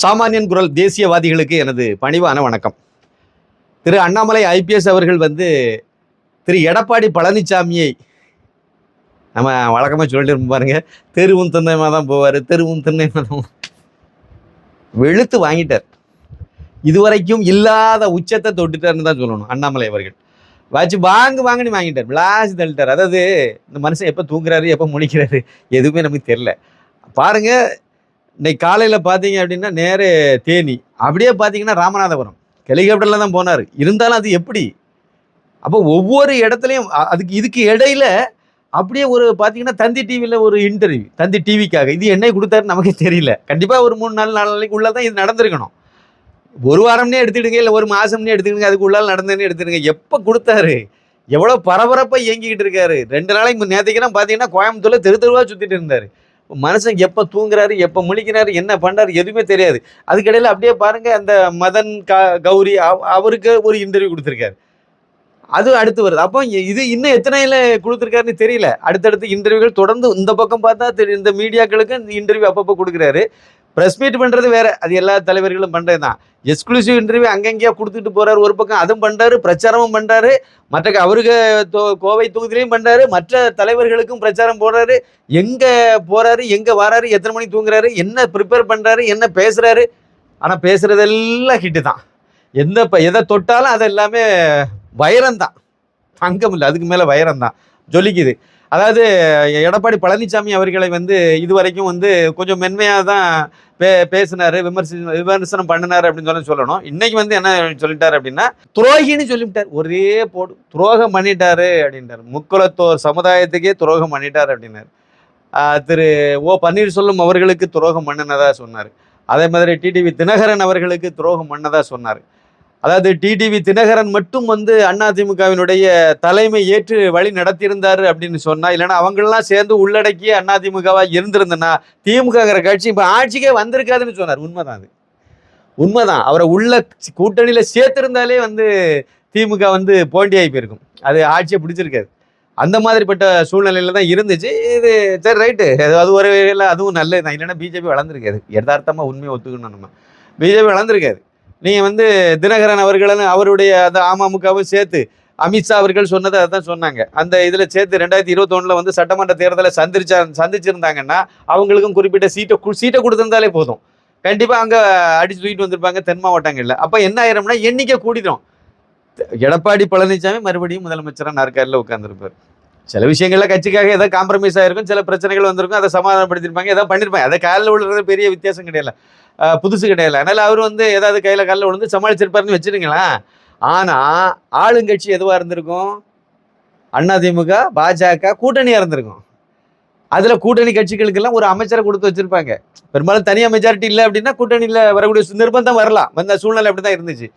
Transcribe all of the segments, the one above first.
சாமானியன் குரல் தேசியவாதிகளுக்கு எனது பணிவான வணக்கம். திரு அண்ணாமலை ஐபிஎஸ் அவர்கள் வந்து திரு எடப்பாடி பழனிசாமியை நம்ம வழக்கமாக சொல்லிட்டு பாருங்க. தெருவும் திண்ணையமாக தான் போவார் தெருவும் திண்ணையமாக தான் வெளுத்து வாங்கிட்டார். இதுவரைக்கும் இல்லாத உச்சத்தை தொட்டுட்டார்னு தான் சொல்லணும் அண்ணாமலை அவர்கள். வச்சு வாங்கு வாங்கன்னு வாங்கிட்டார் விளாசி தள்ளிட்டார். அதாவது இந்த மனுஷன் எப்போ தூங்குறாரு எப்போ முடிக்கிறாரு எதுவுமே நமக்கு தெரில பாருங்க இன்னைக்கு காலையில் பார்த்தீங்க அப்படின்னா நேரே தேனி. அப்படியே பார்த்தீங்கன்னா ராமநாதபுரம். ஹெலிகாப்டரில் தான் போனார். இருந்தாலும் அது எப்படி? அப்போ ஒவ்வொரு இடத்துலையும் அதுக்கு இதுக்கு இடையில அப்படியே ஒரு பார்த்தீங்கன்னா தந்தி டிவியில் ஒரு இன்டர்வியூ தந்தி டிவிக்காக. இது என்ன கொடுத்தாருன்னு நமக்கு தெரியல. கண்டிப்பாக ஒரு மூணு நாலு நாலு நாளைக்கு உள்ளே தான் இது நடந்திருக்கணும். ஒரு வாரம்னே எடுத்துடுங்க இல்லை ஒரு மாதம்னே எடுத்துக்கிடுங்க அதுக்கு உள்ளால் நடந்ததுன்னு எடுத்துடுங்க எப்போ கொடுத்தாரு? எவ்வளோ பரபரப்பாக இயங்கிக்கிட்டு இருக்காரு? ரெண்டு நாளைக்கு நேற்றுக்கெல்லாம் பார்த்தீங்கன்னா கோயம்புத்தூரில் தெரு தெருவாக சுற்றிட்டு இருந்தார். மனுஷன் எப்போ தூங்குறாரு எப்போ முழிக்கிறாரு என்ன பண்ணுறாரு எதுவுமே தெரியாது. அதுக்கிடையில் அப்படியே பாருங்கள் அந்த மதன் க கௌரி அவ- அவருக்கு ஒரு இன்டர்வியூ கொடுத்துருக்காரு. அது அடுத்து வருது. அப்போ இது இன்னும் எத்தனையில கொடுத்துருக்காருன்னு தெரியல. அடுத்தடுத்து இன்டர்வியூகள் தொடர்ந்து இந்த பக்கம் பார்த்தா தெரி- இந்த மீடியாக்களுக்கு இந்த இன்டர்வியூ அப்பப்போ கொடுக்குறாரு. ப்ரெஸ் மீட் பண்ணுறது வேறு. அது எல்லா தலைவர்களும் பண்ணுறது தான் எக்ஸ்க்ளூசிவ் இன்டர்வியூ அங்கங்கேயா கொடுத்துட்டு போகிறார் ஒரு பக்கம் அதுவும் பண்ணுறாரு பிரச்சாரமும் பண்ணுறாரு மற்ற அவருக்கு கோவை தொகுதியிலையும் பண்ணுறாரு மற்ற தலைவர்களுக்கும் பிரச்சாரம் போடுறாரு. எங்கே போகிறாரு எங்கே வராரு எத்தனை மணிக்கு தூங்குறாரு என்ன ப்ரிப்பேர் பண்ணுறாரு என்ன பேசுகிறாரு ஆனால் பேசுகிறதெல்லாம் ஹிட்டு தான். எந்த ப- எதை தொட்டாலும் அது எல்லாமே வைரம் தான் தங்கம் இல்லை அதுக்கு மேலே வைரம் தான் ஜொலிக்குது. அதாவது எடப்பாடி பழனிசாமி அவர்களை வந்து இதுவரைக்கும் வந்து கொஞ்சம் மென்மையாக தான் பே பேசினாரு விமர்சி விமர்சனம் பண்ணினாரு அப்படின்னு சொல்லி சொல்லணும். இன்னைக்கு வந்து என்ன சொல்லிட்டார் அப்படின்னா துரோகின்னு சொல்லிவிட்டார். ஒரே போடு துரோகம் பண்ணிட்டாரு அப்படின்றார். முக்குலத்தோர் சமுதாயத்துக்கே துரோகம் பண்ணிட்டார் அப்படின்னார். திரு ஓ பன்னீர்செல்வம் அவர்களுக்கு துரோகம் பண்ணினதாக சொன்னார். அதே மாதிரி டிடிவி தினகரன் அவர்களுக்கு துரோகம் பண்ணதாக சொன்னார். அதாவது டிடிவி தினகரன் மட்டும் வந்து அதிமுகவினுடைய தலைமை ஏற்று வழி நடத்தியிருந்தார் அப்படின்னு சொன்னா இல்லைன்னா அவங்களெல்லாம் சேர்ந்து உள்ளடக்கிய அதிமுகவா இருந்திருந்தனா திமுகங்கிற கட்சி இப்போ ஆட்சிக்கே வந்திருக்காதுன்னு சொன்னார். உண்மைதான் அது. உண்மைதான். அவரை உள்ள கூட்டணியில் சேர்த்திருந்தாலே வந்து திமுக வந்து போண்டியாகி போயிருக்கும். அது ஆட்சியை பிடிச்சிருக்காது. அந்த மாதிரிப்பட்ட சூழ்நிலையில தான் இருந்துச்சு. இது சரி ரைட்டு. அது ஒரு வகையில் அதுவும் நல்லது தான் இல்லைன்னா பிஜேபி வளர்ந்துருக்காது. யதார்த்தமாக உண்மையை ஒத்துக்கணும் நம்ம. பிஜேபி வளர்ந்துருக்காது. நீங்கள் வந்து தினகரன் அவர்களும் அவருடைய அந்த அமமுகவும் சேர்த்து அமித்ஷா அவர்கள் சொன்னதை அதான் சொன்னாங்க. அந்த இதில் சேர்த்து ரெண்டாயிரத்தி இருபத்தொன்னில் வந்து சட்டமன்ற தேர்தலை சந்திச்சா சந்திச்சிருந்தாங்கன்னா அவங்களுக்கும் குறிப்பிட்ட சீட்டை சீட்டை கொடுத்துருந்தாலே போதும். கண்டிப்பாக அங்கே அடிச்சு தூக்கிட்டு வந்திருப்பாங்க தென் மாவட்டங்களில். அப்போ என்ன ஆயிரும்னா எண்ணிக்கை கூடிடும் எடப்பாடி பழனிசாமி மறுபடியும் முதலமைச்சராக நாற்காலில் உட்காந்துருப்பார் சில விஷயங்கள்ல கட்சிக்காக ஏதோ காம்ப்ரமைஸ் ஆயிருக்கும் சில பிரச்சனைகள் வந்திருக்கும் அதை சமாதானப்படுத்திருப்பாங்க ஏதோ பண்ணிருப்பாங்க. அதை காலில் விழுறது பெரிய வித்தியாசம் கிடையாது. புதுசு கிடையாது அதனால அவர் வந்து ஏதாவது கையில் காலில் விழுந்து சமாளிச்சிருப்பாருன்னு வச்சுருங்களேன் ஆனால் ஆளுங்கட்சி எதுவாக இருந்திருக்கும்? அதிமுக பாஜக கூட்டணியாக இருந்திருக்கும். அதில் கூட்டணி கட்சிகளுக்கெல்லாம் ஒரு அமைச்சரை கொடுத்து வச்சிருப்பாங்க. பெரும்பாலும் தனியாக மெஜாரிட்டி இல்லை அப்படின்னா கூட்டணியில் வரக்கூடிய நிர்பந்தம் வரலாம். வந்த சூழ்நிலை அப்படி தான் இருந்துச்சு.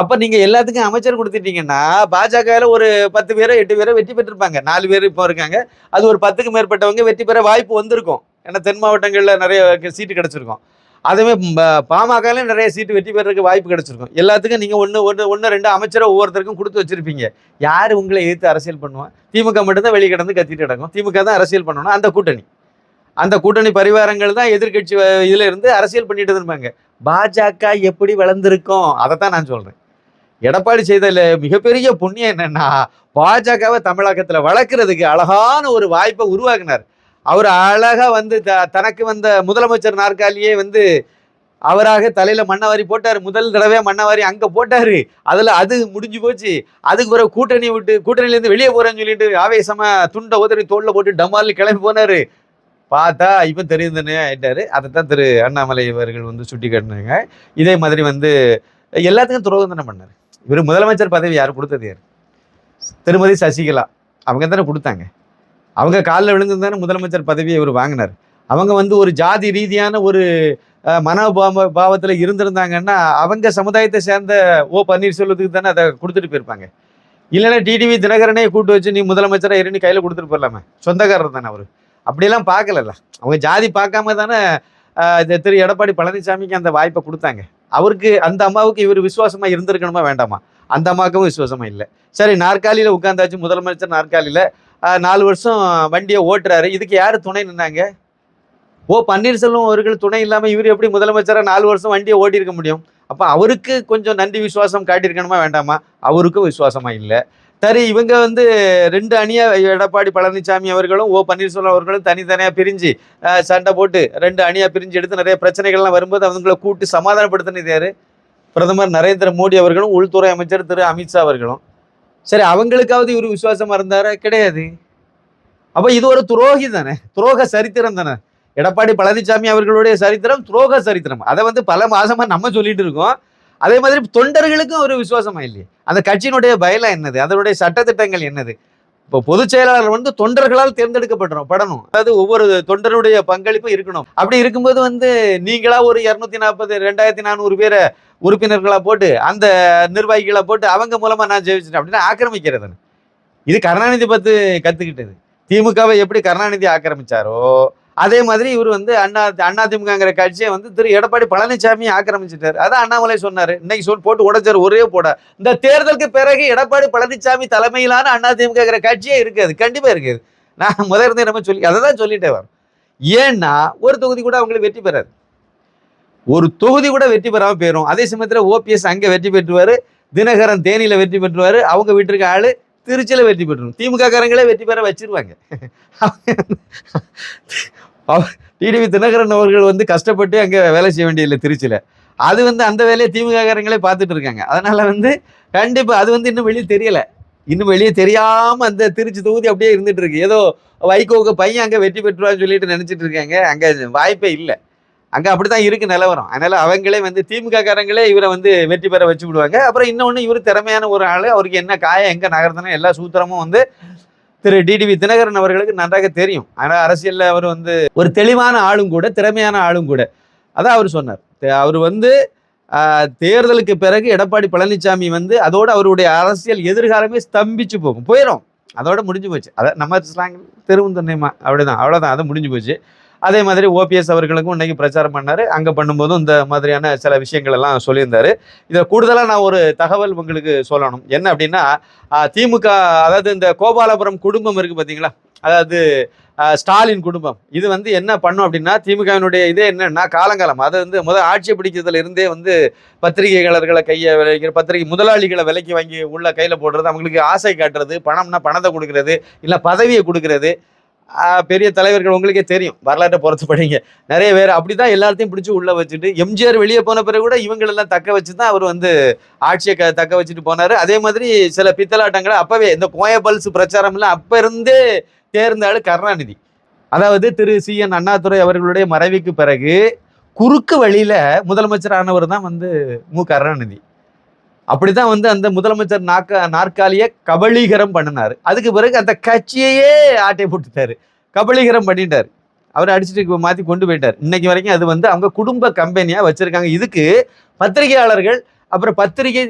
அப்போ நீங்கள் எல்லாத்துக்கும் அமைச்சர் கொடுத்துட்டீங்கன்னா பாஜகவில் ஒரு பத்து பேரோ எட்டு பேரோ வெற்றி பெற்றிருப்பாங்க. நாலு பேர் இப்போ இருக்காங்க. அது ஒரு பத்துக்கு மேற்பட்டவங்க வெற்றி பெற வாய்ப்பு வந்திருக்கும். ஏன்னா தென் மாவட்டங்களில் நிறைய சீட்டு கிடச்சிருக்கும். அதுவே பாமகலையும் நிறைய சீட்டு வெற்றி பெறதுக்கு வாய்ப்பு கிடைச்சிருக்கும். எல்லாத்துக்கும் நீங்கள் ஒன்று ஒன்று ஒன்று ரெண்டு அமைச்சரை ஒவ்வொருத்தருக்கும் கொடுத்து வச்சிருப்பீங்க. யார் உங்களை எதிர்த்து அரசியல் பண்ணுவான் திமுக மட்டும்தான் வெளியே கிடந்து கத்திட்டு கிடக்கும். திமுக தான் அரசியல் பண்ணணும். அந்த கூட்டணி. அந்த கூட்டணி பரிவாரங்கள் தான் எதிர்க்கட்சி வ- இருந்து அரசியல் பண்ணிட்டு இருப்பாங்க. பாஜக எப்படி வளர்ந்துருக்கோம்? அதை தான் நான் சொல்கிறேன் எடப்பாடி செய்தல மிகப்பெரிய புண்ணியம் என்னென்னா பாஜகவை தமிழகத்தில் வளர்க்குறதுக்கு அழகான ஒரு வாய்ப்பை உருவாக்கினார். அவர் அழகாக வந்து த- தனக்கு வந்த முதலமைச்சர் நாற்காலியே வந்து அவராக தலையில் மண்ணவாரி போட்டார். முதல் தடவை மண்ணவாரி அங்கே போட்டார். அதில் அது முடிஞ்சு போச்சு. அதுக்கு பிறகு கூட்டணி விட்டு கூட்டணியிலேருந்து வெளியே போகிறேன்னு சொல்லிட்டு ஆவேசமாக துண்டை உதறி தோளில் போட்டு டமால் கிளம்பி போனாரு. பார்த்தா இப்போ தெரியுதுன்னு ஆயிட்டாரு. அதைத்தான் திரு அண்ணாமலை அவர்கள் வந்து சுட்டி காட்டினாங்க இதே மாதிரி வந்து எல்லாத்துக்கும் துரோகம் தானே பண்ணார். இவர் முதலமைச்சர் பதவி யார் கொடுத்தது யார்? திருமதி சசிகலா. அவங்க தானே கொடுத்தாங்க. அவங்க காலில் விழுந்து தானே முதலமைச்சர் பதவியை இவர் வாங்கினார். அவங்க வந்து ஒரு ஜாதி ரீதியான ஒரு மனோபாவ பாவத்தில் இருந்திருந்தாங்கன்னா அவங்க சமுதாயத்தை சேர்ந்த ஓ பன்னீர்செல்வத்துக்கு தானே அதை கொடுத்துட்டு போயிருப்பாங்க. இல்லைன்னா டிடிவி தினகரனே கூட்டு வச்சு நீ முதலமைச்சராக இருந்து கையில் கொடுத்துட்டு போயிடலாமே. சொந்தக்காரர் தானே அவர். அப்படியெல்லாம் பார்க்கலல்ல. அவங்க ஜாதி பார்க்காம தானே திரு எடப்பாடி பழனிசாமிக்கு அந்த வாய்ப்பை கொடுத்தாங்க. அவருக்கு அந்த அம்மாவுக்கு இவர் விசுவாசமாக இருந்திருக்கணுமா வேண்டாமா? அந்த அம்மாவுக்கும் விசுவாசமாக இல்லை. சரி நாற்காலியில் உட்காந்தாச்சு முதலமைச்சர் நாற்காலியில். நாலு வருஷம் வண்டியை ஓட்டுறாரு. இதுக்கு யார் துணை நின்னாங்க? ஓ பன்னீர்செல்வம் அவர்கள் துணை இல்லாமல் இவர் எப்படி முதலமைச்சராக நாலு வருஷம் வண்டியை ஓட்டியிருக்க முடியும்? அப்போ அவருக்கு கொஞ்சம் நன்றி விசுவாசம் காட்டியிருக்கணுமா வேண்டாமா? அவருக்கும் விசுவாசமாக இல்லை. சரி இவங்க வந்து ரெண்டு அணியாக எடப்பாடி பழனிசாமி அவர்களும் ஓ பன்னீர்செல்வம் அவர்களும் தனித்தனியாக பிரிஞ்சு சண்டை போட்டு ரெண்டு அணியாக பிரிஞ்சு எடுத்து நிறைய பிரச்சனைகள்லாம் வரும்போது அவங்கள கூட்டு சமாதானப்படுத்தினது யார்? பிரதமர் நரேந்திர மோடி அவர்களும் உள்துறை அமைச்சர் திரு அமித்ஷா அவர்களும். சரி அவங்களுக்காவது இவர் விசுவாசமா இருந்தாரா? கிடையாது. அப்ப இது ஒரு துரோகி தானே. துரோக சரித்திரம் தானே. எடப்பாடி பழனிசாமி அவர்களுடைய சரித்திரம் துரோக சரித்திரம். அதை வந்து பல மாசமா நம்ம சொல்லிட்டு இருக்கோம். அதே மாதிரி தொண்டர்களுக்கும் ஒரு விசுவாசமா இல்லையே. அந்த கட்சியினுடைய பயலம் என்னது? அதனுடைய சட்டத்திட்டங்கள் என்னது? இப்போ பொதுச் செயலாளர் வந்து தொண்டர்களால் தேர்ந்தெடுக்கப்படணும் படணும். அதாவது ஒவ்வொரு தொண்டருடைய பங்களிப்பும் இருக்கணும். அப்படி இருக்கும்போது வந்து நீங்களா ஒரு இரநூத்தி நாற்பது ரெண்டாயிரத்தி நானூறு பேரை உறுப்பினர்களாக போட்டு அந்த நிர்வாகிகளை போட்டு அவங்க மூலமா நான் ஜெயிச்சிட்டேன் அப்படின்னு ஆக்கிரமிக்கிறது இது கருணாநிதி பத்து கத்துக்கிட்டது. திமுகவை எப்படி கருணாநிதி ஆக்கிரமிச்சாரோ அதே மாதிரி இவர் வந்து அண்ணா அண்ணா திமுகங்கிற கட்சியை வந்து திரு எடப்பாடி பழனிசாமி ஆக்கிரமிச்சிட்டாரு. அதான் அண்ணாமலை சொன்னாரு. இன்னைக்கு சொல் போட்டு உடைச்சார் ஒரே போட. இந்த தேர்தலுக்கு பிறகு எடப்பாடி பழனிசாமி தலைமையிலான அண்ணா திமுகங்கிற கட்சியே இருக்காது. கண்டிப்பா இருக்காது. நான் முதல் இருந்தே நம்ம சொல்லி அதை தான் சொல்லிட்டே வரோம் ஏன்னா ஒரு தொகுதி கூட அவங்களுக்கு வெற்றி பெறாது. ஒரு தொகுதி கூட வெற்றி பெறாம போயிடும் அதே சமயத்தில் ஓபிஎஸ் அங்கே வெற்றி பெற்றுவார். தினகரன் தேனியில் வெற்றி பெற்றுவார். அவங்க வீட்டிற்கு ஆள் திருச்சியில் வெற்றி பெற்றுரும் திமுக காரங்களே வெற்றி பெற வச்சிருவாங்க. டிடிவி தினகரன் அவர்கள் வந்து கஷ்டப்பட்டு அங்கே வேலை செய்ய வேண்டியதில்லை திருச்சியில். அது வந்து அந்த வேலையை திமுக காரங்களே பார்த்துட்டு இருக்காங்க. அதனால் வந்து கண்டிப்பாக அது வந்து இன்னும் வெளியே தெரியலை. இன்னும் வெளியே தெரியாமல் அந்த திருச்சி தொகுதி அப்படியே இருந்துட்டு இருக்கு. ஏதோ வைகோவுக்கு பையன் அங்கே வெற்றி பெற்றுவான்னு சொல்லிட்டு நினச்சிட்டு இருக்காங்க. அங்கே வாய்ப்பே இல்லை. அங்கே அப்படி தான் இருக்குது நிலவரம். அதனால் அவங்களே வந்து திமுக காரங்களே இவரை வந்து வெற்றி பெற வச்சு விடுவாங்க. அப்புறம் இன்னொன்று இவர் திறமையான ஒரு ஆளு. அவருக்கு என்ன காயம் எங்கே நகர்த்தணும் எல்லா சூத்திரமும் வந்து திரு டிடிவி தினகரன் அவர்களுக்கு நன்றாக தெரியும். ஆனால் அரசியல்ல அவர் வந்து ஒரு தெளிவான ஆளும் கூட திறமையான ஆளும் கூட. அதான் அவர் சொன்னார். தே- அவர் வந்து ஆஹ், தேர்தலுக்கு பிறகு எடப்பாடி பழனிசாமி வந்து அதோட அவருடைய அரசியல் எதிர்காலமே ஸ்தம்பிச்சு போகும். போயிடும் அதோட முடிஞ்சு போச்சு. அதை நம்ம ஸ்லாங் தெருவும் தன்னைமா அப்படிதான். அவ்வளோதான் அது முடிஞ்சு போச்சு. அதே மாதிரி ஓபிஎஸ் அவர்களுக்கும் இன்னைக்கு பிரச்சாரம் பண்ணார். அங்கே பண்ணும்போதும் இந்த மாதிரியான சில விஷயங்கள் எல்லாம் சொல்லியிருந்தார். இதில் கூடுதலாக நான் ஒரு தகவல் உங்களுக்கு சொல்லணும். என்ன அப்படின்னா திமுக அதாவது இந்த கோபாலபுரம் குடும்பம் இருக்குது பார்த்தீங்களா அதாவது ஸ்டாலின் குடும்பம். இது வந்து என்ன பண்ணும் அப்படின்னா திமுகவினுடைய இதே என்னன்னா காலங்காலம். அதை வந்து முதல் ஆட்சி பிடிக்கிறதுல இருந்தே வந்து பத்திரிகையாளர்களை கையை விலைக்கிற பத்திரிகை முதலாளிகளை விலைக்கு வாங்கி உள்ள கையில் போடுறது அவங்களுக்கு ஆசை காட்டுறது பணம்னா பணத்தை கொடுக்கறது இல்லை பதவியை கொடுக்கறது பெரிய தலைவர்கள் உங்களுக்கே தெரியும். வரலாற்றை பொறுத்து படிங்க. நிறைய பேர் அப்படி தான் எல்லாத்தையும் பிடிச்சி உள்ளே வச்சுட்டு எம்ஜிஆர் வெளியே போன பிறகு கூட இவங்களெல்லாம் தக்க வச்சு தான் அவர் வந்து ஆட்சியை க தக்க வச்சுட்டு போனாரு. அதே மாதிரி சில பித்தலாட்டங்களை அப்போவே இந்த கோயபல்ஸ் பிரச்சாரம்லாம் அப்போ இருந்தே தேர்ந்தாடு கருணாநிதி. அதாவது திரு சி. என். அண்ணாதுரை அவர்களுடைய மறைவுக்கு பிறகு குறுக்கு வழியில் முதலமைச்சர் ஆனவர் தான் வந்து மு. கருணாநிதி. அப்படிதான் வந்து அந்த முதலமைச்சர் நாக்க நாற்காலிய கபலீகரம் பண்ணினாரு. அதுக்கு பிறகு அந்த கட்சியையே ஆட்டை போட்டுட்டாரு. கபலீகரம் பண்ணிட்டார். அவர் அடிச்சுட்டு மாற்றி கொண்டு போயிட்டார். இன்னைக்கு வரைக்கும் அது வந்து அவங்க குடும்ப கம்பெனியாக வச்சுருக்காங்க. இதுக்கு பத்திரிகையாளர்கள் அப்புறம் பத்திரிகை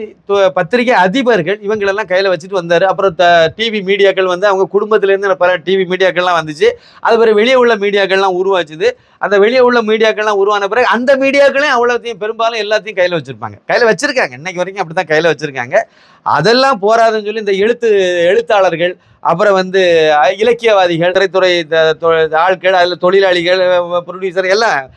பத்திரிகை அதிபர்கள் இவங்களெல்லாம் கையில் வச்சுட்டு வந்தார். அப்புறம் டிவி மீடியாக்கள் வந்து அவங்க குடும்பத்துல இருந்து பல டிவி மீடியாக்கள்லாம் வந்துச்சு. அது பிறகு வெளியே உள்ள மீடியாக்கள்லாம் உருவாச்சுது. அந்த வெளியே உள்ள மீடியாக்கள்லாம் உருவான பிறகு அந்த மீடியாக்களையும் அவ்வளோத்தையும் பெரும்பாலும் எல்லாத்தையும் கையில் வச்சுருப்பாங்க. கையில் வச்சிருக்காங்க. இன்னைக்கு வரைக்கும் அப்படித்தான் கையில் வச்சுருக்காங்க. அதெல்லாம் போராதுன்னு சொல்லி இந்த எழுத்து எழுத்தாளர்கள் அப்புறம் வந்து இலக்கியவாதிகள் திரைத்துறை தொ- ஆட்கள் அதில் தொழிலாளிகள் ப்ரொடியூசர் எல்லாம்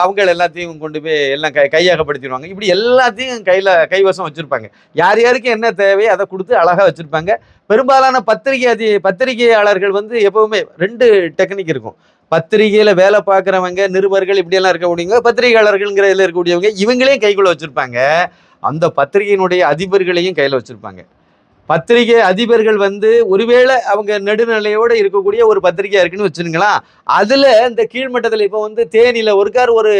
அவங்க எல்லாத்தையும் கொண்டு போய் எல்லாம் கை கையகப்படுத்திடுவாங்க. இப்படி எல்லாத்தையும் கையில் கைவசம் வச்சுருப்பாங்க. யார் யாருக்கு என்ன தேவையோ அதை கொடுத்து அழகாக வச்சுருப்பாங்க. பெரும்பாலான பத்திரிகை அதி பத்திரிகையாளர்கள் வந்து எப்போவுமே ரெண்டு டெக்னிக் இருக்கும். பத்திரிகையில் வேலை பார்க்குறவங்க நிருபர்கள் இப்படியெல்லாம் இருக்கக்கூடியவங்க பத்திரிகையாளர்கள்ங்கிற இதில் இருக்கக்கூடியவங்க இவங்களையும் கைக்குள்ளே வச்சுருப்பாங்க. அந்த பத்திரிகையினுடைய அதிபர்களையும் கையில் வச்சுருப்பாங்க. பத்திரிகை அதிபர்கள் வந்து ஒருவேளை அவங்க நடுநிலையோடு இருக்கக்கூடிய ஒரு பத்திரிகையாக இருக்குன்னு வச்சுருங்களா அதில் இந்த கீழ்மட்டத்தில் இப்போ வந்து தேனியில் ஒருக்கார் ஒரு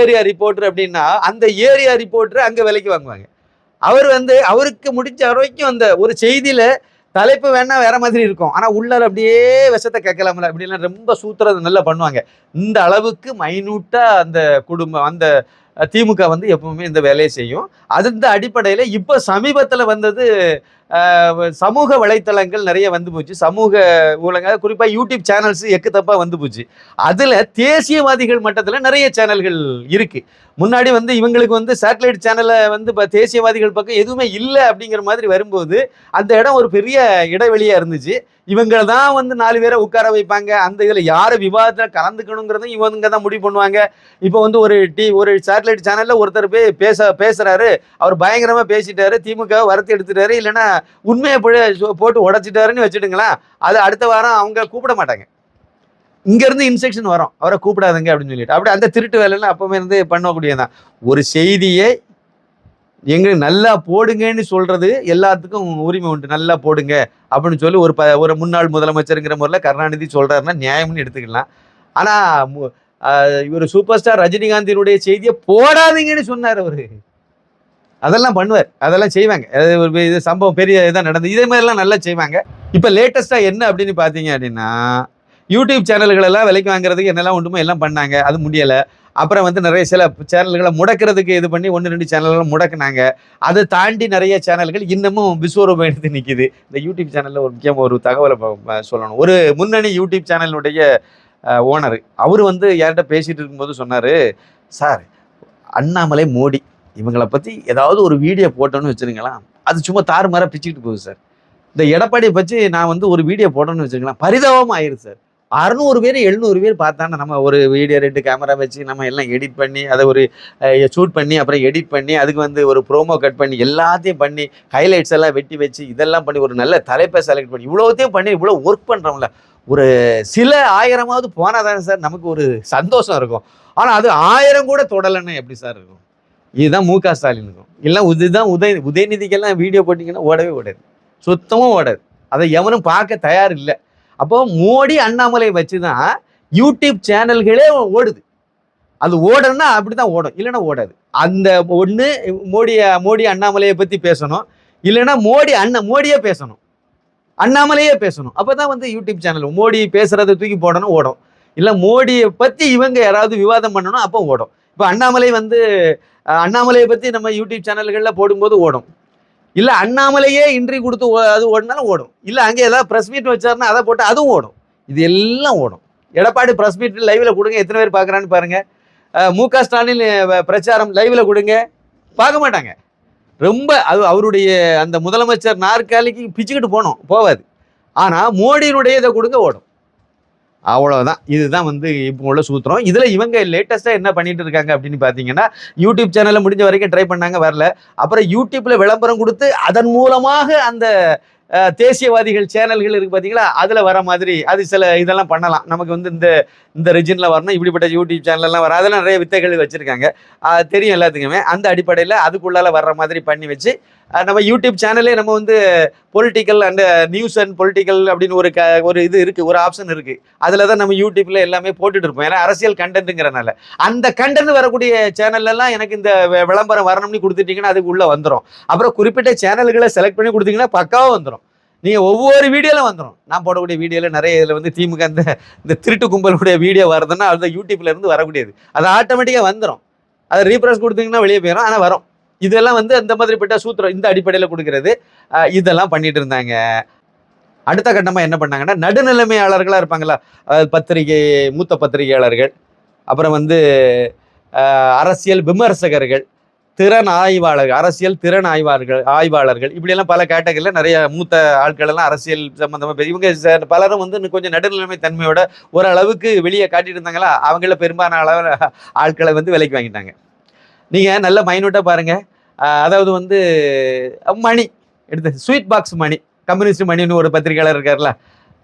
ஏரியா ரிப்போர்ட்ரு அப்படின்னா அந்த ஏரியா ரிப்போர்ட்ரு அங்கே விலைக்கு வாங்குவாங்க. அவர் வந்து அவருக்கு முடிஞ்ச வரைக்கும் அந்த ஒரு செய்தியில் தலைப்பு வேணா வேற மாதிரி இருக்கும். ஆனால் உள்ளார் அப்படியே விஷத்தை கேட்கலாம்ல அப்படின்லாம் ரொம்ப சூத்திரம் நல்லா பண்ணுவாங்க. இந்த அளவுக்கு மைனூட்டாக அந்த குடும்பம் அந்த திமுக வந்து எப்பவுமே இந்த வேலையை செய்யும். அது இந்த அடிப்படையில் இப்போ சமீபத்தில் வந்தது சமூக வலைத்தளங்கள் நிறைய வந்து போச்சு. சமூக ஊடகங்கள் குறிப்பாக யூடியூப் சேனல்ஸ் எக்கு வந்து போச்சு. அதில் தேசியவாதிகள் மட்டத்தில் நிறைய சேனல்கள் இருக்குது முன்னாடி வந்து இவங்களுக்கு வந்து சேட்டலைட் சேனலை வந்து இப்போ தேசியவாதிகள் பக்கம் எதுவுமே இல்லை அப்படிங்கிற மாதிரி வரும்போது அந்த இடம் ஒரு பெரிய இடைவெளியாக இருந்துச்சு. இவங்களை தான் வந்து நாலு பேரை உட்கார வைப்பாங்க. அந்த இதில் யார் விவாதத்தில் கலந்துக்கணுங்கிறதும் இவங்க தான் முடிவு பண்ணுவாங்க. இப்போ வந்து ஒரு டி ஒரு சேட்டலைட் சேனலில் ஒருத்தர் போய் பேச பேசுகிறாரு அவர் பயங்கரமாக பேசிட்டாரு. திமுக வரத்து எடுத்துட்டாரு. இல்லைன்னா உண்மையை போட்டு உடைச்சிட்டாருன்னு வச்சுட்டுங்களேன் அது அடுத்த வாரம் அவங்க கூப்பிட மாட்டாங்க. இங்க இருந்து இன்ஸ்ட்ரக்ஷன் வரும். அவரை கூப்பிடாதுங்க அப்படின்னு சொல்லிட்டு. அப்படி அந்த திருட்டு வேலையெல்லாம் அப்போவே இருந்து பண்ணக்கூடியதான் ஒரு செய்தியை எங்களுக்கு நல்லா போடுங்கன்னு சொல்றது எல்லாத்துக்கும் உரிமை உண்டு. நல்லா போடுங்க அப்படின்னு சொல்லி ஒரு ப ஒரு முன்னாள் முதலமைச்சருங்கிற முறையில் கருணாநிதி சொல்றாருன்னா நியாயம்னு எடுத்துக்கலாம். ஆனா இவர் சூப்பர் ஸ்டார் ரஜினிகாந்தினுடைய செய்தியை போடாதீங்கன்னு சொன்னார் அவரு. அதெல்லாம் பண்ணுவார். அதெல்லாம் செய்வாங்க. அது ஒரு இது சம்பவம் பெரிய இதாக நடந்தது இதே மாதிரிலாம் நல்லா செய்வாங்க. இப்போ லேட்டஸ்ட்டாக என்ன அப்படின்னு பார்த்தீங்க அப்படின்னா யூடியூப் சேனல்களெல்லாம் விலைக்கு வாங்குறதுக்கு என்னெல்லாம் ஒன்றுமோ எல்லாம் பண்ணாங்க. அது முடியலை. அப்புறம் வந்து நிறைய சில சேனல்களை முடக்கிறதுக்கு இது பண்ணி ஒன்று ரெண்டு சேனல்களை முடக்குனாங்க. அதை தாண்டி நிறைய சேனல்கள் இன்னமும் விஸ்வரூபம் எடுத்து நிற்கிது இந்த யூடியூப் சேனலில் ஒரு முக்கியமாக ஒரு தகவலை சொல்லணும். ஒரு முன்னணி யூடியூப் சேனலினுடைய ஓனர் அவர் வந்து யார்கிட்ட பேசிகிட்டு இருக்கும்போது சொன்னார் சார் அண்ணாமலை மோடி இவங்களை பற்றி ஏதாவது ஒரு வீடியோ போட்டோன்னு வச்சுருங்களேன். அது சும்மா தாறுமாறாக பிச்சுக்கிட்டு போகுது சார் இந்த எடப்பாடியை பற்றி நான் வந்து ஒரு வீடியோ போட்டோன்னு வச்சுக்கலாம் பரிதாபமாக ஆயிடுது சார் அறுநூறு பேர் எழுநூறு பேர் பார்த்தான்னா நம்ம ஒரு வீடியோ ரெண்டு கேமரா வச்சு நம்ம எல்லாம் எடிட் பண்ணி அதை ஒரு ஷூட் பண்ணி அப்புறம் எடிட் பண்ணி அதுக்கு வந்து ஒரு ப்ரோமோ கட் பண்ணி எல்லாத்தையும் பண்ணி ஹைலைட்ஸ் எல்லாம் வெட்டி வச்சு இதெல்லாம் பண்ணி ஒரு நல்ல தலைப்பை செலக்ட் பண்ணி இவ்வளோத்தையும் பண்ணி இவ்வளோ ஒர்க் பண்ணுறோம்ல ஒரு சில ஆயிரமாவது போனால் தானே சார் நமக்கு ஒரு சந்தோஷம் இருக்கும். ஆனால் அது ஆயிரம் கூட தொடலைன்னு எப்படி சார் இருக்கும்? இதுதான் மு க. ஸ்டாலினுக்கும். இல்லை இதுதான் உதய உதயநிதிக்கெல்லாம் வீடியோ போட்டிங்கன்னா ஓடவே ஓடாது. சுத்தமாக ஓடாது. அதை எவனும் பார்க்க தயார் இல்லை அப்போ மோடி அண்ணாமலை வச்சு தான் யூடியூப் சேனல்களே ஓடுது. அது ஓடணும்னா அப்படி தான் ஓடும். இல்லைன்னா ஓடாது. அந்த ஒன்று மோடியை மோடி அண்ணாமலையை பற்றி பேசணும். இல்லைன்னா மோடி அண்ணா மோடியே பேசணும். அண்ணாமலையே பேசணும். அப்போ தான் வந்து யூடியூப் சேனல் மோடி பேசுகிறத தூக்கி போடணும் ஓடும். இல்லை மோடியை பற்றி இவங்க யாராவது விவாதம் பண்ணணும் அப்போ ஓடும். இப்போ அண்ணாமலை வந்து அண்ணாமலையை பற்றி நம்ம யூடியூப் சேனல்களில் போடும்போது ஓடும். இல்லை அண்ணாமலையே இன்ட்ரி கொடுத்து ஓ- அது ஓடினாலும் ஓடும். இல்லை அங்கே ஏதாவது ப்ரெஸ் மீட் வச்சாருன்னா அதை போட்டு அதுவும் ஓடும். இது எல்லாம் ஓடும். எடப்பாடி ப்ரெஸ் மீட் லைவில் கொடுங்க. எத்தனை பேர் பார்க்குறான்னு பாருங்கள் மு க ஸ்டாலின் பிரச்சாரம் லைவில் கொடுங்க. பார்க்க மாட்டாங்க. ரொம்ப அது அவருடைய அந்த முதலமைச்சர் நாற்காலிக்கு பிச்சுக்கிட்டு போனோம். போவாது. ஆனால் மோடியினுடைய இதை கொடுங்க ஓடும். அவ்வளோதான் இதுதான் வந்து இப்போ உள்ள சூத்திரம். இதில் இவங்க லேட்டஸ்ட்டாக என்ன பண்ணிட்டு இருக்காங்க அப்படின்னு பார்த்தீங்கன்னா யூடியூப் சேனலில் முடிஞ்ச வரைக்கும் ட்ரை பண்ணாங்க வரல. அப்புறம் யூடியூப்பில் விளம்பரம் கொடுத்து அதன் மூலமாக அந்த தேசியவாதிகள் சேனல்கள் இருக்குது பார்த்தீங்களா அதில் வர மாதிரி அது சில இதெல்லாம் பண்ணலாம். நமக்கு வந்து இந்த இந்த ரிஜினில் வரணும் இப்படிப்பட்ட யூடியூப் சேனல்லாம் வரும். அதெல்லாம் நிறைய வித்தைகள் வச்சுருக்காங்க. தெரியும் எல்லாத்துக்குமே. அந்த அடிப்படையில் அதுக்குள்ளால வர்ற மாதிரி பண்ணி வச்சு நம்ம யூடியூப் சேனலே நம்ம வந்து political and news and political அப்படின்னு ஒரு க ஒரு இது இருக்குது ஒரு ஆப்ஷன் இருக்குது அதில் தான் நம்ம யூடியூப்பில் எல்லாமே போட்டுட்டு இருப்போம். ஏன்னா அரசியல் கண்டென்ட்டுங்கிறனால அந்த கண்டென்ட் வரக்கூடிய சேனல்லலாம் எனக்கு இந்த விளம்பரம் வரணும்னு கொடுத்துட்டீங்கன்னா அதுக்கு உள்ளே வந்துடும் அப்புறம் குறிப்பிட்ட சேனல்களை செலக்ட் பண்ணி கொடுத்தீங்கன்னா பக்காவாக வந்துடும் நீங்கள் ஒவ்வொரு வீடியோவில் வந்துடும் நான் போடக்கூடிய வீடியோவில் நிறைய இதில் வந்து திமுக இந்த இந்த திருட்டு கும்பலுடைய வீடியோ வருதுன்னா அது யூடியூப்லேருந்து வரக்கூடியது. அது ஆட்டோமேட்டிக்காக வந்துடும் அதை ரீப்ரஸ் கொடுத்தீங்கன்னா வெளியே போயிடும் ஆனால் வரும். இதெல்லாம் வந்து அந்த மாதிரிப்பட்ட சூத்திரம் இந்த அடிப்படையில் கொடுக்கறது. இதெல்லாம் பண்ணிட்டு இருந்தாங்க. அடுத்த கட்டமாக என்ன பண்ணாங்கன்னா நடுநிலைமையாளர்களாக இருப்பாங்களா பத்திரிகை மூத்த பத்திரிகையாளர்கள் அப்புறம் வந்து அரசியல் விமர்சகர்கள் திறன் ஆய்வாளர்கள் அரசியல் திறன் ஆய்வாளர்கள் ஆய்வாளர்கள். இப்படியெல்லாம் பல கேட்டகரியில் நிறைய மூத்த ஆட்கள் எல்லாம் அரசியல் சம்பந்தமாக இவங்க பலரும் வந்து இன்னும் கொஞ்சம் நடுநிலைமை தன்மையோட ஓரளவுக்கு வெளியே காட்டிட்டு இருந்தாங்களா? அவங்கள பெரும்பாலான ஆட்களை வந்து விலைக்கு வாங்கிட்டாங்க. நீங்கள் நல்ல மைனூட்டாக பாருங்கள் அதாவது வந்து மணி எடுத்து ஸ்வீட் பாக்ஸ் மணி கம்யூனிஸ்ட் மணின்னு ஒரு பத்திரிகையாளர் இருக்கார்ல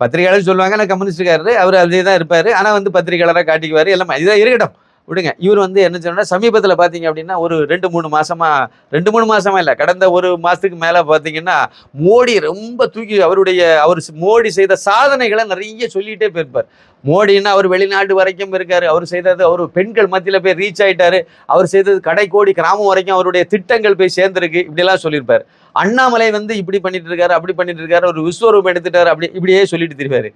பத்திரிகையாளர் சொல்லுவாங்க நான் கம்யூனிஸ்டுக்காரரு அவர் அதே தான் இருப்பார். ஆனால் வந்து பத்திரிகையாளராக காட்டிக்குவார். எல்லாம் இதாக இருக்கட்டும். விடுங்க. இவர் வந்து என்ன சொன்னால் சமீபத்தில் பார்த்தீங்க அப்படின்னா ஒரு ரெண்டு மூணு மாதமாக ரெண்டு மூணு மாதமாக இல்லை கடந்த ஒரு மாதத்துக்கு மேலே பார்த்தீங்கன்னா மோடி ரொம்ப தூக்கி அவருடைய அவர் மோடி செய்த சாதனைகளை நிறைய சொல்லிகிட்டே போயிருப்பார். மோடின்னா அவர் வெளிநாடு வரைக்கும் இருக்கார் அவர் செய்தது அவர் பெண்கள் மத்தியில் போய் ரீச் ஆகிட்டார் அவர் செய்தது கடைக்கோடி கிராமம் வரைக்கும் அவருடைய திட்டங்கள் போய் சேர்ந்துருக்கு. இப்படிலாம் சொல்லியிருப்பார். அண்ணாமலை வந்து இப்படி பண்ணிட்டு இருக்காரு அப்படி பண்ணிட்டு இருக்காரு. ஒரு விஸ்வரூபம் எடுத்துட்டாரு அப்படி இப்படியே சொல்லிட்டு திரிவாரு.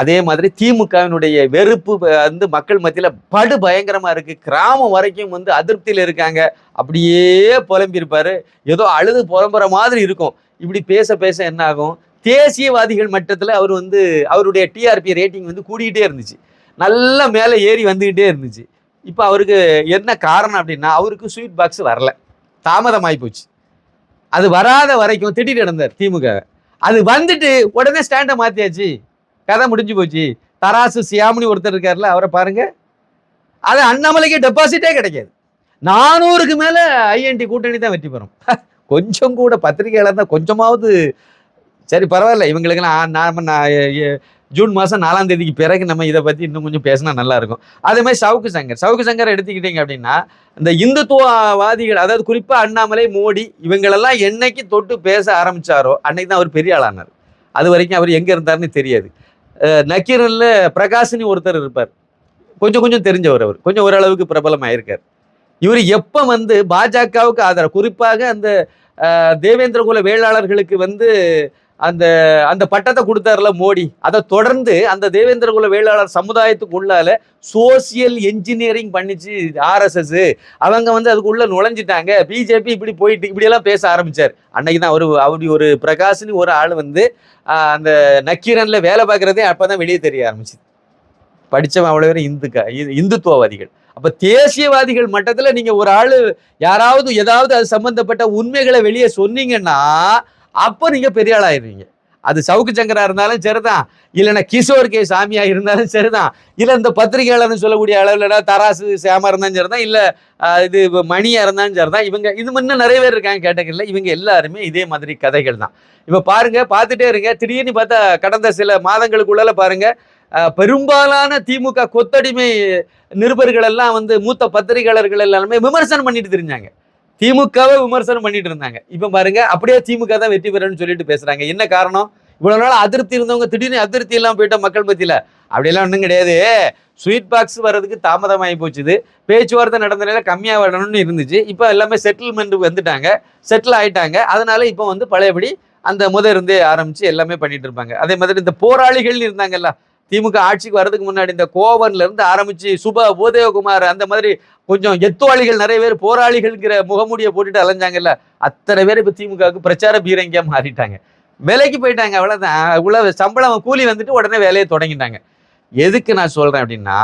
அதே மாதிரி திமுகவினுடைய வெறுப்பு வந்து மக்கள் மத்தியில் படு பயங்கரமாக இருக்குது கிராமம் வரைக்கும் வந்து அதிருப்தியில் இருக்காங்க. அப்படியே புலம்பியிருப்பார். ஏதோ அழுது புலம்புற மாதிரி இருக்கும். இப்படி பேச பேச என்ன ஆகும்? தேசியவாதிகள் மட்டத்தில் அவர் வந்து அவருடைய டிஆர்பி ரேட்டிங் வந்து கூடிக்கிட்டே இருந்துச்சு. நல்லா மேலே ஏறி வந்துக்கிட்டே இருந்துச்சு. இப்போ அவருக்கு என்ன காரணம் அப்படின்னா அவருக்கு ஸ்வீட் பாக்ஸ் வரல. தாமதமாகி போச்சு. அது வராத வரைக்கும் திட்டிட்டு நடந்தார் திமுக அது வந்துட்டு உடனே ஸ்டாண்டை மாற்றியாச்சு கதை முடிஞ்சு போச்சு. தராசு சியாமணி ஒருத்தர் இருக்கார்ல அவரை பாருங்க. அது அண்ணாமலைக்கு டெபாசிட்டே கிடைக்காது. நானூறுக்கு மேல ஐஎன்டி கூட்டணி தான் வெற்றி பெறும். கொஞ்சம் கூட பத்திரிகையாளர் தான் கொஞ்சமாவது சரி பரவாயில்ல. இவங்களுக்கெல்லாம் நாம நான் ஜூன் மாதம் நாலாம் தேதிக்கு பிறகு நம்ம இதை பற்றி இன்னும் கொஞ்சம் பேசினா நல்லாயிருக்கும் அதே மாதிரி சவுக்கு சங்கர். சவுக்கு சங்கர் எடுத்துக்கிட்டீங்க அப்படின்னா இந்த இந்துத்துவவாதிகள் அதாவது குறிப்பாக அண்ணாமலை மோடி இவங்களெல்லாம் என்னைக்கு தொட்டு பேச ஆரம்பிச்சாரோ அன்னைக்கு தான் அவர் பெரிய ஆளானார். அது வரைக்கும் அவர் எங்கே இருந்தாருன்னு தெரியாது. நக்கீரன்ல பிரகாசினி ஒருத்தர் இருப்பார். கொஞ்சம் கொஞ்சம் தெரிஞ்சவர் அவர். கொஞ்சம் ஓரளவுக்கு பிரபலமாயிருக்கார். இவர் எப்போ வந்து பாஜகவுக்கு ஆதரவு குறிப்பாக அந்த தேவேந்திர குல வேளாளர்களுக்கு வந்து அந்த அந்த பட்டத்தை கொடுத்தாருல மோடி. அதை தொடர்ந்து அந்த தேவேந்திர குல வேளாளர் சமுதாயத்துக்கு உள்ளால சோசியல் என்ஜினியரிங் பண்ணிச்சு ஆர்எஸ்எஸ் அவங்க வந்து அதுக்குள்ள நுழைஞ்சிட்டாங்க. பிஜேபி இப்படி போயிட்டு இப்படியெல்லாம் பேச ஆரம்பிச்சார். அன்னைக்கு தான் அவர் அப்படி ஒரு பிரகாஷ்னு ஒரு ஆள் வந்து அந்த நக்கீரனில் வேலை பார்க்குறதே அப்பதான் வெளியே தெரிய ஆரம்பிச்சு படித்தவன் அவ்வளோ பேரும் இந்துக்கா இந்துத்துவவாதிகள். அப்போ தேசியவாதிகள் மட்டத்தில் நீங்கள் ஒரு ஆள் யாராவது ஏதாவது அது சம்மந்தப்பட்ட உண்மைகளை வெளியே சொன்னீங்கன்னா அப்போ நீங்கள் பெரிய ஆளாயிருவீங்க அது சவுக்கு சங்கரா இருந்தாலும் சரிதான். இல்லைன்னா கிஷோர் கே சாமியா இருந்தாலும் சரிதான். இல்லை இந்த பத்திரிகையாளர்னு சொல்லக்கூடிய அளவில் தராசு சேமா இருந்தாலும் சரிதான். இல்லை இது மணியா இருந்தாலும் சரிதான். இவங்க இது முன்ன நிறைய பேர் இருக்காங்க கேட்டகரியில் இவங்க எல்லாருமே இதே மாதிரி கதைகள் தான். இப்போ பாருங்க பார்த்துட்டே இருங்க. திடீர்னு பார்த்தா கடந்த சில மாதங்களுக்குள்ளால பாருங்க பெரும்பாலான திமுக கொத்தடிமை நிருபர்கள் எல்லாம் வந்து மூத்த பத்திரிகையாளர்கள் எல்லாருமே விமர்சனம் பண்ணிட்டு தெரிஞ்சாங்க. திமுகவை விமர்சனம் பண்ணிட்டு இருந்தாங்க. இப்ப பாருங்க அப்படியே திமுக தான் வெற்றி பெறணும்னு சொல்லிட்டு பேசுறாங்க. என்ன காரணம்? இவ்வளவு நாள் அதிருப்தி இருந்தவங்க திடீர்னு அதிருப்தி எல்லாம் போயிட்ட மக்கள் மத்தியில. அப்படியெல்லாம் ஒன்றும் கிடையாது. ஸ்வீட் பாக்ஸ் வர்றதுக்கு தாமதமாகி போச்சுது. பேச்சுவார்த்தை நடந்த கம்மியாக வரணும்னு இருந்துச்சு. இப்போ எல்லாமே செட்டில்மெண்ட் வந்துட்டாங்க. செட்டில் ஆயிட்டாங்க. அதனால இப்போ வந்து பழையபடி அந்த முத இருந்தே ஆரம்பிச்சு எல்லாமே பண்ணிட்டு இருப்பாங்க. அதே மாதிரி இந்த போராளிகள்னு இருந்தாங்கல்ல திமுக ஆட்சிக்கு வர்றதுக்கு முன்னாடி இந்த கோவன்ல இருந்து ஆரம்பிச்சு சுபா உதயகுமார் அந்த மாதிரி கொஞ்சம் எத்துவாளிகள் நிறைய பேர் போராளிகள்ங்கிற முகமூடியை போட்டுட்டு அலைஞ்சாங்கல்ல அத்தனை பேர் இப்போ திமுகவுக்கு பிரச்சார பீரங்கியா மாறிட்டாங்க. வேலைக்கு போயிட்டாங்க அவ்வளவுதான். இவ்வளவு சம்பளம் கூலி வந்துட்டு உடனே வேலையை தொடங்கிட்டாங்க. எதுக்கு நான் சொல்றேன் அப்படின்னா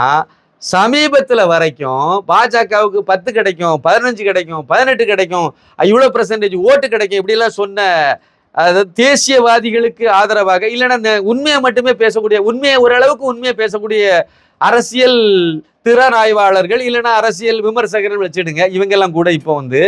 சமீபத்துல வரைக்கும் பாஜகவுக்கு பத்து கிடைக்கும் பதினஞ்சு கிடைக்கும் பதினெட்டு கிடைக்கும் இவ்வளோ பர்சன்டேஜ் ஓட்டு கிடைக்கும் இப்படிலாம் சொன்ன அதாவது தேசியவாதிகளுக்கு ஆதரவாக இல்லைன்னா இந்த உண்மையை மட்டுமே பேசக்கூடிய உண்மையை ஓரளவுக்கு உண்மையை பேசக்கூடிய அரசியல் திறன் ஆய்வாளர்கள் இல்லைன்னா அரசியல் விமர்சகர்கள் வச்சிடுங்க. இவங்கெல்லாம் கூட இப்போ வந்து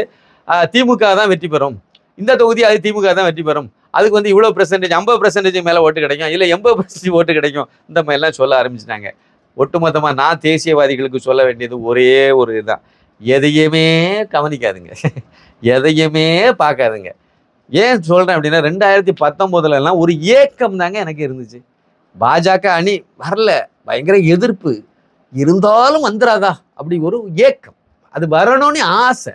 திமுக தான் வெற்றி பெறும். இந்த தொகுதி அது திமுக தான் வெற்றி பெறும். அதுக்கு வந்து இவ்வளோ பெர்சன்டேஜ் ஐம்பது பெர்சன்டேஜ் மேலே ஓட்டு கிடைக்கும். இல்லை எண்பது பெர்சன்டேஜ் ஓட்டு கிடைக்கும். இந்த மாதிரிலாம் சொல்ல ஆரம்பிச்சிட்டாங்க. ஒட்டுமொத்தமாக நான் தேசியவாதிகளுக்கு சொல்ல வேண்டியது ஒரே ஒரு இதுதான். எதையுமே கவனிக்காதுங்க. எதையுமே பார்க்காதுங்க. ஏன் சொல்கிறேன் அப்படின்னா ரெண்டாயிரத்தி பத்தொம்போதுலலாம் ஒரு ஏக்கம் தாங்க எனக்கு இருந்துச்சு. பாஜக அணி வரல. பயங்கர எதிர்ப்பு. இருந்தாலும் வந்துடாதா அப்படி ஒரு ஏக்கம். அது வரணும்னு ஆசை.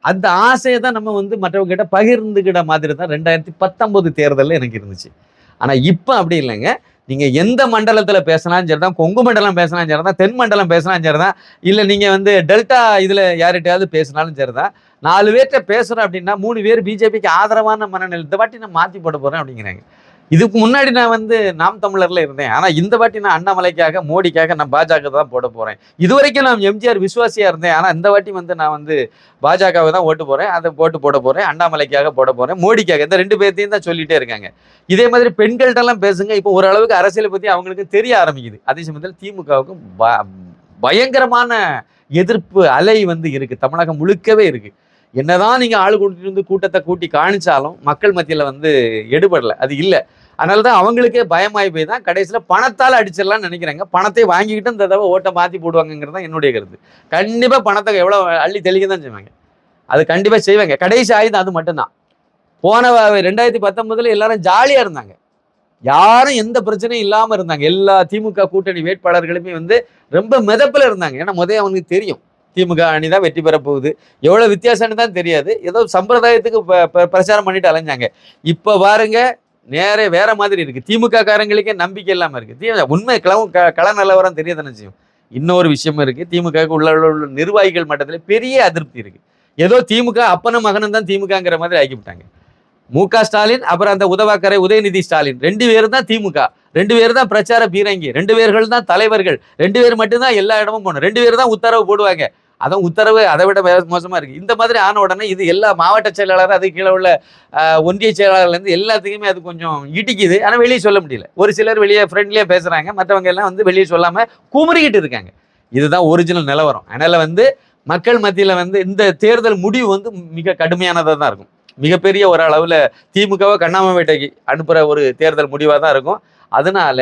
அந்த ஆசையை தான் நம்ம வந்து மற்றவங்க கிட்ட பகிர்ந்துக்கிட்ட மாதிரி தான் ரெண்டாயிரத்தி பத்தொம்போது தேர்தலில் எனக்கு இருந்துச்சு. ஆனால் இப்போ அப்படி இல்லைங்க. நீங்க எந்த மண்டலத்தில் பேசினாலும் சரிதான் கொங்கு மண்டலம் பேசினாலும் சரிதான் தென் மண்டலம் பேசினாலும் சரிதான் இல்ல இல்லை வந்து டெல்டா இதுல யார்கிட்டயாவது பேசினாலும் சரிதான். நாலு பேர்கிட்ட பேசுறோம் அப்படின்னா மூணு பேர் பிஜேபிக்கு ஆதரவான மனநிலை இந்த வாட்டி நான் மாற்றி போட போறேன் அப்படிங்கிறாங்க. இதுக்கு முன்னாடி நான் வந்து நாம் தமிழர்ல இருந்தேன். ஆனால் இந்த வாட்டி நான் அண்ணாமலைக்காக மோடிக்காக நான் பாஜக தான் போட போகிறேன் இது வரைக்கும் நான் எம்ஜிஆர் விசுவாசியாக இருந்தேன். ஆனால் இந்த வாட்டி வந்து நான் வந்து பாஜகவை தான் ஓட்டு போகிறேன் அதை போட்டு போட போகிறேன் அண்ணாமலைக்காக போட போகிறேன் மோடிக்காக. இந்த ரெண்டு பேர்த்தையும் தான் சொல்லிட்டே இருக்காங்க. இதே மாதிரி பெண்கள்கிட்டலாம் பேசுங்க. இப்போ ஓரளவுக்கு அரசியலை பற்றி அவங்களுக்கு தெரிய ஆரம்பிக்குது. அதே சமயத்தில் திமுகவுக்கும் ப பயங்கரமான எதிர்ப்பு அலை வந்து இருக்குது தமிழகம் முழுக்கவே இருக்குது என்னதான் நீங்கள் ஆள் கூட்டிட்டு வந்து கூட்டத்தை கூட்டி காணிச்சாலும் மக்கள் மத்தியில் வந்து எடுபடலை. அது இல்லை. அதனால தான் அவங்களுக்கே பயமாகி போய் தான் கடைசியில் பணத்தால் அடிச்சிடலாம்னு நினைக்கிறாங்க. பணத்தை வாங்கிக்கிட்டு இந்த தடவை ஓட்டை மாற்றி போடுவாங்கங்கிறது தான் என்னுடைய கருத்து. கண்டிப்பாக பணத்தை எவ்வளோ அள்ளி தெளிக்க தான் செய்வாங்க. அது கண்டிப்பாக செய்வாங்க. கடைசி ஆயுதம் அது மட்டும்தான். போன ரெண்டாயிரத்தி பத்தொன்பதுல எல்லாரும் ஜாலியாக இருந்தாங்க. யாரும் எந்த பிரச்சனையும் இல்லாமல் இருந்தாங்க. எல்லா திமுக கூட்டணி வேட்பாளர்களுமே வந்து ரொம்ப மிதப்பில் இருந்தாங்க. ஏன்னா முதல் அவனுக்கு தெரியும். திமுக அணி தான் வெற்றி பெற போகுது. எவ்வளோ வித்தியாசம்னு தான் தெரியாது. ஏதோ சம்பிரதாயத்துக்கு ப- ப- பிரச்சாரம் பண்ணிட்டு அலைஞ்சாங்க. இப்போ பாருங்க நேரே வேற மாதிரி இருக்கு. திமுக காரங்களுக்கே நம்பிக்கை இல்லாம இருக்கு. தி- உண்மை களவு க- கள நிலவரம் தெரிய தானே செய்யும் இன்னொரு விஷயமும் இருக்கு. திமுக உள்ள உள்ள நிர்வாகிகள் மட்டத்தில் பெரிய அதிருப்தி இருக்கு. ஏதோ திமுக அப்பனும் மகனும் தான் திமுகங்கிற மாதிரி ஆக்கிவிட்டாங்க மு க ஸ்டாலின் அப்புறம் அந்த உதவாக்கரை உதயநிதி ஸ்டாலின். ரெண்டு பேரும் தான் திமுக. ரெண்டு பேரும் தான் பிரச்சார பீரங்கி. ரெண்டு பேர்கள் தான் தலைவர்கள். ரெண்டு பேர் மட்டும்தான் எல்லா இடமும் போகணும். ரெண்டு பேர் தான் உத்தரவு போடுவாங்க. அதான் உத்தரவு அதை விட மோசமாக இருக்குது இந்த மாதிரி ஆன உடனே இது எல்லா மாவட்ட செயலாளர் அது கீழே உள்ள ஒன்றிய செயலாளர்லேருந்து எல்லாத்துக்குமே அது கொஞ்சம் இடிக்குது. ஆனால் வெளியே சொல்ல முடியல. ஒரு சிலர் வெளியே ஃப்ரெண்ட்லியாக பேசுகிறாங்க மற்றவங்க எல்லாம் வந்து வெளியே சொல்லாமல் குமரிக்கிட்டு இருக்காங்க. இதுதான் ஒரிஜினல் நிலவரம். அதனால் வந்து மக்கள் மத்தியில் வந்து இந்த தேர்தல் முடிவு வந்து மிக கடுமையானதாக தான் இருக்கும். மிகப்பெரிய ஒரு அளவில் திமுகவை கண்ணாம அனுப்புகிற ஒரு தேர்தல் முடிவாக தான் இருக்கும். அதனால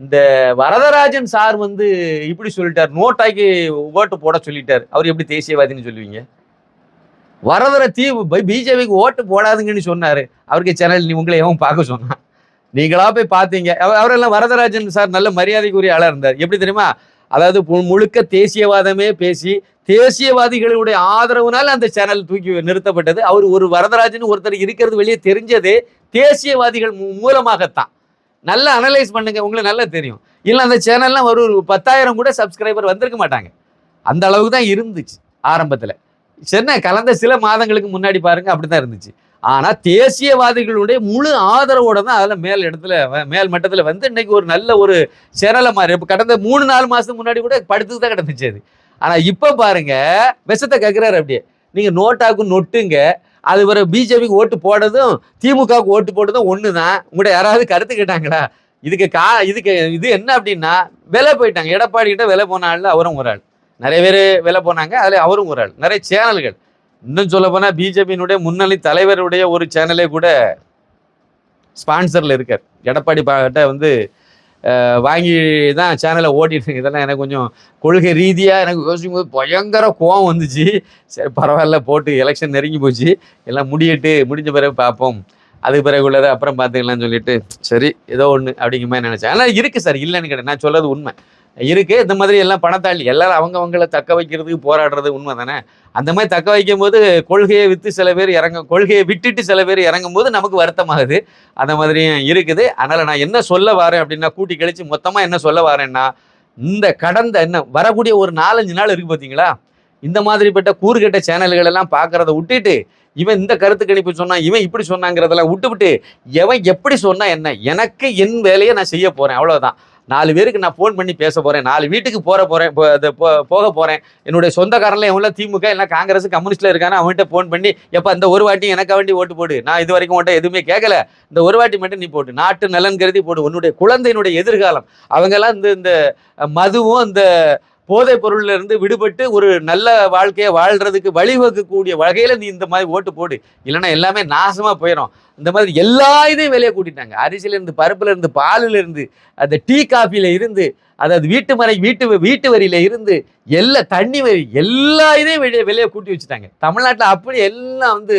இந்த வரதராஜன் சார் வந்து இப்படி சொல்லிட்டார். நோட்டாக்கி ஓட்டு போட சொல்லிட்டார். அவர் எப்படி தேசியவாதின்னு சொல்லுவீங்க? வரதர தீவு பிஜேபிக்கு ஓட்டு போடாதுங்கன்னு சொன்னார். அவருக்கு சேனல் நீ உங்களை எவன் பார்க்க சொன்னான் நீங்களா போய் பார்த்தீங்க. அவரெல்லாம் வரதராஜன் சார் நல்ல மரியாதைக்குரிய ஆளாக இருந்தார். எப்படி தெரியுமா? அதாவது முழுக்க தேசியவாதமே பேசி தேசியவாதிகளுடைய ஆதரவுனால அந்த சேனல் தூக்கி நிறுத்தப்பட்டது. அவர் ஒரு வரதராஜன் ஒருத்தர் இருக்கிறது வெளியே தெரிஞ்சது தேசியவாதிகள் மூ- மூலமாகத்தான். நல்லா அனலைஸ் பண்ணுங்க உங்களுக்கு நல்லா தெரியும். இல்லை அந்த சேனல்லாம் ஒரு ஒரு பத்தாயிரம் கூட சப்ஸ்கிரைபர் வந்திருக்க மாட்டாங்க. அந்த அளவுக்கு தான் இருந்துச்சு ஆரம்பத்தில். சென்னை கலந்த சில மாதங்களுக்கு முன்னாடி பாருங்க அப்படிதான் இருந்துச்சு. ஆனால் தேசியவாதிகளுடைய முழு ஆதரவோட தான் அதில் மேல் இடத்துல மேல் மட்டத்தில் வந்து இன்னைக்கு ஒரு நல்ல ஒரு சேனலை மாறி இப்போ கடந்த மூணு நாலு மாதத்துக்கு முன்னாடி கூட படுத்துக்கு தான் கிடந்துச்சு அது. ஆனால் இப்போ பாருங்க விஷத்தை கக்குறாரு அப்படியே. நீங்கள் நோட்டாக்கும் நொட்டுங்க. அது ஒரு பிஜேபிக்கு ஓட்டு போடுறதும் திமுகவுக்கு ஓட்டு போட்டதும் ஒன்று தான் உங்கள்கிட்ட யாராவது கருத்து கேட்டாங்களா? இதுக்கு கா இதுக்கு இது என்ன அப்படின்னா விலை போயிட்டாங்க. எடப்பாடி கிட்ட விலை போன ஆள் அவரும் ஒரு ஆள். நிறைய பேர் விலை போனாங்க அதில் அவரும் ஒரு ஆள். நிறைய சேனல்கள். இன்னும் சொல்ல போனால் பிஜேபியினுடைய முன்னணி தலைவருடைய ஒரு சேனலே கூட ஸ்பான்சரில் இருக்கார். எடப்பாடி பாட்ட வந்து வாங்கி தான் சேனலை ஓட்டிட்டு இதெல்லாம் எனக்கு கொஞ்சம் கொள்கை ரீதியாக எனக்கு யோசிக்கும் போது பயங்கர கோவம் வந்துச்சு. சரி பரவாயில்ல போட்டு எலெக்ஷன் நெருங்கி போச்சு. எல்லாம் முடியட்டு முடிஞ்ச பிறகு பார்ப்போம். அதுக்கு பிறகு உள்ளதை அப்புறம் பார்த்துக்கலாம்னு சொல்லிட்டு சரி ஏதோ ஒன்று அப்படிங்கிற மாதிரி நினச்சேன். ஆனால் இருக்குது சார் இல்லைன்னு கேட்டேன். நான் சொல்றது உண்மை. இருக்கு. இந்த மாதிரி எல்லாம் பணத்தாளி எல்லாரும் அவங்கவங்களை தக்க வைக்கிறதுக்கு போராடுறது உண்மை தானே அந்த மாதிரி தக்க வைக்கும் போது கொள்கையை விற்று சில பேர் இறங்க கொள்கையை விட்டுட்டு சில பேர் இறங்கும் போது நமக்கு வருத்தமாகுது. அந்த மாதிரியும் இருக்குது. அதனால் நான் என்ன சொல்ல வரேன் அப்படின்னா கூட்டி கழிச்சு மொத்தமாக என்ன சொல்ல வரேன்னா இந்த கடந்த என்ன வரக்கூடிய ஒரு நாலஞ்சு நாள் இருக்குது பார்த்தீங்களா இந்த மாதிரிப்பட்ட கூறுகெட்ட சேனல்கள் எல்லாம் பார்க்கறத விட்டுட்டு இவன் இந்த கருத்து கணிப்பு சொன்னான் இவன் இப்படி சொன்னாங்கிறதெல்லாம் விட்டுவிட்டு எவன் எப்படி சொன்னா என்ன? எனக்கு என் வேலையை நான் செய்ய போகிறேன் அவ்வளோதான் நாலு பேருக்கு நான் ஃபோன் பண்ணி பேச போகிறேன் நாலு வீட்டுக்கு போகிற போகிறேன் போக போகிறேன் என்னுடைய சொந்தக்காரன்ல எவ்வளோ திமுக இல்லை காங்கிரஸ் கம்யூனிஸ்ட்டில் இருக்கானோ அவன்கிட்ட ஃபோன் பண்ணி எப்போ இந்த ஒரு வாட்டி எனக்கு வேண்டி ஓட்டு போடு. நான் இது வரைக்கும் உன்ட்ட எதுவுமே கேட்கல இந்த ஒரு வாட்டி மட்டும் நீ போட்டு. நாட்டு நலன் கருதி போடு. உன்னுடைய குழந்தையினுடைய எதிர்காலம். அவங்கெல்லாம் இந்த இந்த மதுவும் இந்த போதைப் பொருள்லேருந்து விடுபட்டு ஒரு நல்ல வாழ்க்கையை வாழ்கிறதுக்கு வழிவகுக்கக்கூடிய வகையில் நீ இந்த மாதிரி ஓட்டு போடு. இல்லைன்னா எல்லாமே நாசமாக போயிடும் இந்த மாதிரி எல்லா இதையும் வெளியே கூட்டிட்டாங்க. அரிசியிலேருந்து பருப்புலேருந்து பாலிலேருந்து இருந்து அந்த டீ காஃபியில் இருந்து அதாவது வீட்டு மறை வீட்டு வீட்டு வரியில இருந்து எல்லா தண்ணி வரி எல்லா இதையும் வெளியே வெளியே கூட்டி வச்சுட்டாங்க. தமிழ்நாட்டில் அப்படி எல்லாம் வந்து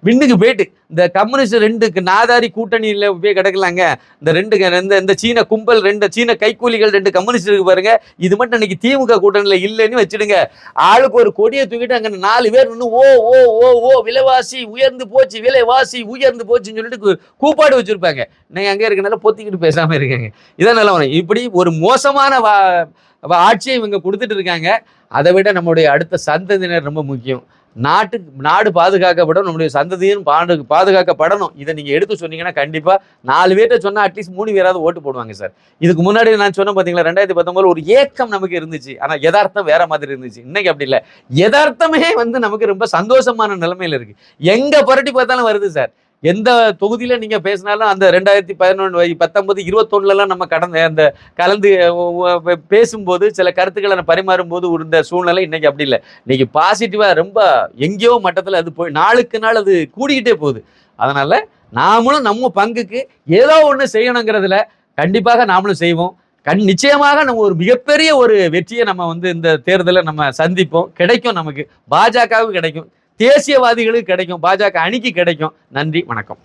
விண்ணுக்கு போயிட்டு. இந்த கம்யூனிஸ்ட் ரெண்டுக்கு நாதாரி கூட்டணியில் போய் கிடக்கலாங்க. இந்த ரெண்டு க- இந்த இந்த சீன கும்பல் ரெண்டு சீன கைக்கூலிகள் ரெண்டு கம்யூனிஸ்ட் இருக்கு பாருங்க. இது மட்டும் இன்னைக்கு திமுக கூட்டணியில் இல்லைன்னு வச்சுடுங்க. ஆளுக்கு ஒரு கொடியை தூக்கிட்டு அங்கே நாலு பேர் நின்று ஓ ஓ ஓ ஓ விலைவாசி உயர்ந்து போச்சு விலைவாசி உயர்ந்து போச்சுன்னு சொல்லிட்டு கூப்பாடு வச்சிருப்பாங்க. நீங்கள் அங்கே இருக்கனால பொத்திக்கிட்டு பேசாமல் இருக்காங்க இதான் நல்லா இப்படி ஒரு மோசமாக மோசமான ஆட்சியை இவங்க கொடுத்துட்டு இருக்காங்க. அதை விட நம்முடைய அடுத்த சந்ததியினர் ரொம்ப முக்கியம். நாட்டு நாடு பாதுகாக்கப்படும் நம்முடைய சந்ததியும் பாடு பாதுகாக்கப்படணும். இதை நீங்கள் எடுத்து சொன்னீங்கன்னா கண்டிப்பாக நாலு பேர்ட்ட சொன்னால் அட்லீஸ்ட் மூணு பேராவது ஓட்டு போடுவாங்க சார். இதுக்கு முன்னாடி நான் சொன்னேன் பார்த்தீங்களா ரெண்டாயிரத்தி பத்தொன்பதுல ஒரு ஏக்கம் நமக்கு இருந்துச்சு. ஆனால் யதார்த்தம் வேற மாதிரி இருந்துச்சு. இன்னைக்கு அப்படி இல்லை. யதார்த்தமே வந்து நமக்கு ரொம்ப சந்தோஷமான நிலைமையில் இருக்குது எங்கே புரட்டி பார்த்தாலும் வருது சார். எந்த தொகுதியில் நீங்கள் பேசினாலும் அந்த ரெண்டாயிரத்தி பதினொன்று பத்தொன்பது இருபத்தொன்னுலாம் நம்ம கடந்த அந்த கலந்து பேசும்போது சில கருத்துக்களை நான் பரிமாறும் போது இருந்த சூழ்நிலை இன்றைக்கி அப்படி இல்லை. இன்றைக்கி பாசிட்டிவாக ரொம்ப எங்கேயோ மட்டத்தில் அது போய் நாளுக்கு நாள் அது கூடிக்கிட்டே போகுது. அதனால் நாமளும் நம்ம பங்குக்கு ஏதோ ஒன்று செய்யணுங்கிறதுல கண்டிப்பாக நாமளும் செய்வோம். கண் நிச்சயமாக நம்ம ஒரு மிகப்பெரிய ஒரு வெற்றியை நம்ம வந்து இந்த தேர்தலை நம்ம சந்திப்போம். கிடைக்கும் நமக்கு. பாஜகவுக்கு கிடைக்கும். தேசியவாதிகளுக்கு கிடைக்கும் பாஜக அணிக்கு கிடைக்கும். நன்றி வணக்கம்.